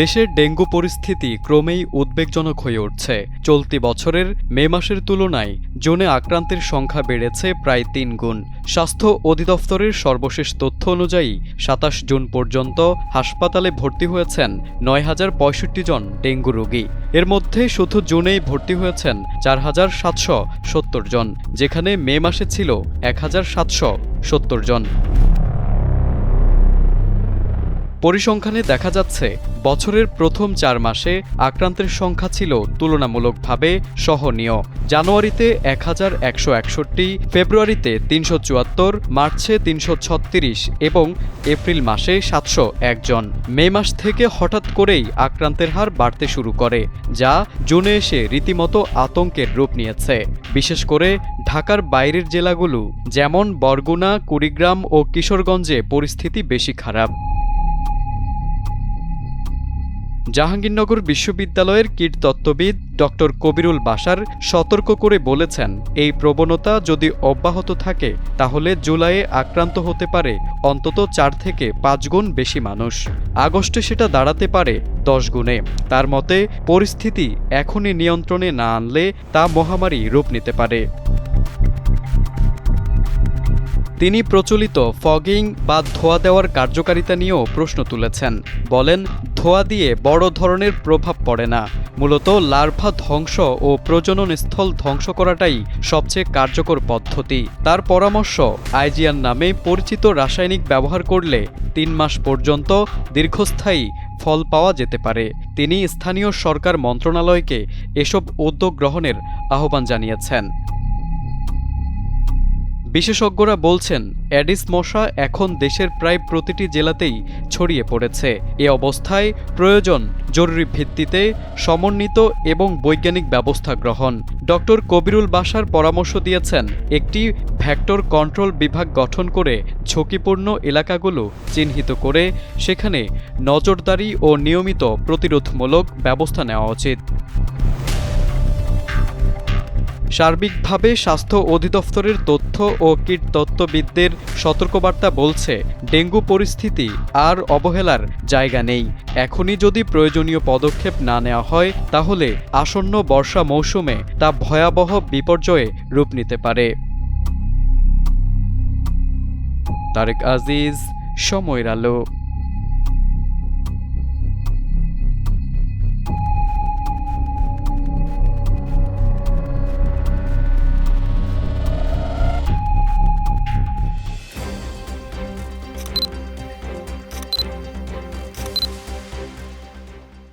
দেশের ডেঙ্গু পরিস্থিতি ক্রমেই উদ্বেগজনক হয়ে উঠছে। চলতি বছরের মে মাসের তুলনায় জুনে আক্রান্তের সংখ্যা বেড়েছে প্রায় তিন গুণ। স্বাস্থ্য অধিদপ্তরের সর্বশেষ তথ্য অনুযায়ী, সাতাশ জুন পর্যন্ত হাসপাতালে ভর্তি হয়েছেন নয় হাজার পঁয়ষট্টি জন ডেঙ্গু রোগী। এর মধ্যে শুধু জুনেই ভর্তি হয়েছেন চার হাজার সাতশো সত্তর জন, যেখানে মে মাসে ছিল এক হাজার সাতশো সত্তর জন। পরিসংখ্যানে দেখা যাচ্ছে, বছরের প্রথম চার মাসে আক্রান্তের সংখ্যা ছিল তুলনামূলকভাবে সহনীয়। জানুয়ারিতে এক হাজার একশো একষট্টি, ফেব্রুয়ারিতে তিনশো চুয়াত্তর, মার্চে তিনশো ছত্রিশ এবং এপ্রিল মাসে সাতশো একজন মে মাস থেকে হঠাৎ করেই আক্রান্তের হার বাড়তে শুরু করে, যা জুনে এসে রীতিমতো আতঙ্কের রূপ নিয়েছে। বিশেষ করে ঢাকার বাইরের জেলাগুলো, যেমন বরগুনা, কুড়িগ্রাম ও কিশোরগঞ্জে পরিস্থিতি বেশি খারাপ। জাহাঙ্গীরনগর বিশ্ববিদ্যালয়ের কীটতত্ত্ববিদ ডক্টর কবিরুল বাসার সতর্ক করে বলেছেন, এই প্রবণতা যদি অব্যাহত থাকে, তাহলে জুলাইয়ে আক্রান্ত হতে পারে অন্তত চার থেকে পাঁচ গুণ বেশি মানুষ। আগস্টে সেটা দাঁড়াতে পারে দশ গুণে। তার মতে, পরিস্থিতি এখনই নিয়ন্ত্রণে না আনলে তা মহামারী রূপ নিতে পারে। তিনি প্রচলিত ফগিং বা ধোয়া দেওয়ার কার্যকারিতা নিয়েও প্রশ্ন তুলেছেন। বলেন, ধোয়া দিয়ে বড় ধরনের প্রভাব পড়ে না। মূলত লার্ভা ধ্বংস ও প্রজনন স্থল ধ্বংস করাটাই সবচেয়ে কার্যকর পদ্ধতি। তার পরামর্শ, আইজিয়ান নামে পরিচিত রাসায়নিক ব্যবহার করলে তিন মাস পর্যন্ত দীর্ঘস্থায়ী ফল পাওয়া যেতে পারে। তিনি স্থানীয় সরকার মন্ত্রণালয়কে এসব উদ্যোগ গ্রহণের আহ্বান জানিয়েছেন। বিশেষজ্ঞরা বলছেন, অ্যাডিস মশা এখন দেশের প্রায় প্রতিটি জেলাতেই ছড়িয়ে পড়েছে। এ অবস্থায় প্রয়োজন জরুরি ভিত্তিতে সমন্বিত এবং বৈজ্ঞানিক ব্যবস্থা গ্রহণ। ডক্টর কবিরুল বাসার পরামর্শ দিয়েছেন, একটি ভ্যাক্টর কন্ট্রোল বিভাগ গঠন করে ঝুঁকিপূর্ণ এলাকাগুলো চিহ্নিত করে সেখানে নজরদারি ও নিয়মিত প্রতিরোধমূলক ব্যবস্থা নেওয়া উচিত। সার্বিকভাবে স্বাস্থ্য অধিদপ্তরের তথ্য ও কীটতত্ত্ববিদদের সতর্কবার্তা বলছে, ডেঙ্গু পরিস্থিতি আর অবহেলার জায়গা নেই। এখনই যদি প্রয়োজনীয় পদক্ষেপ না নেওয়া হয়, তাহলে আসন্ন বর্ষা মৌসুমে তা ভয়াবহ বিপর্যয়ে রূপ নিতে পারে। তারেক আজিজ, সময়ের আলো।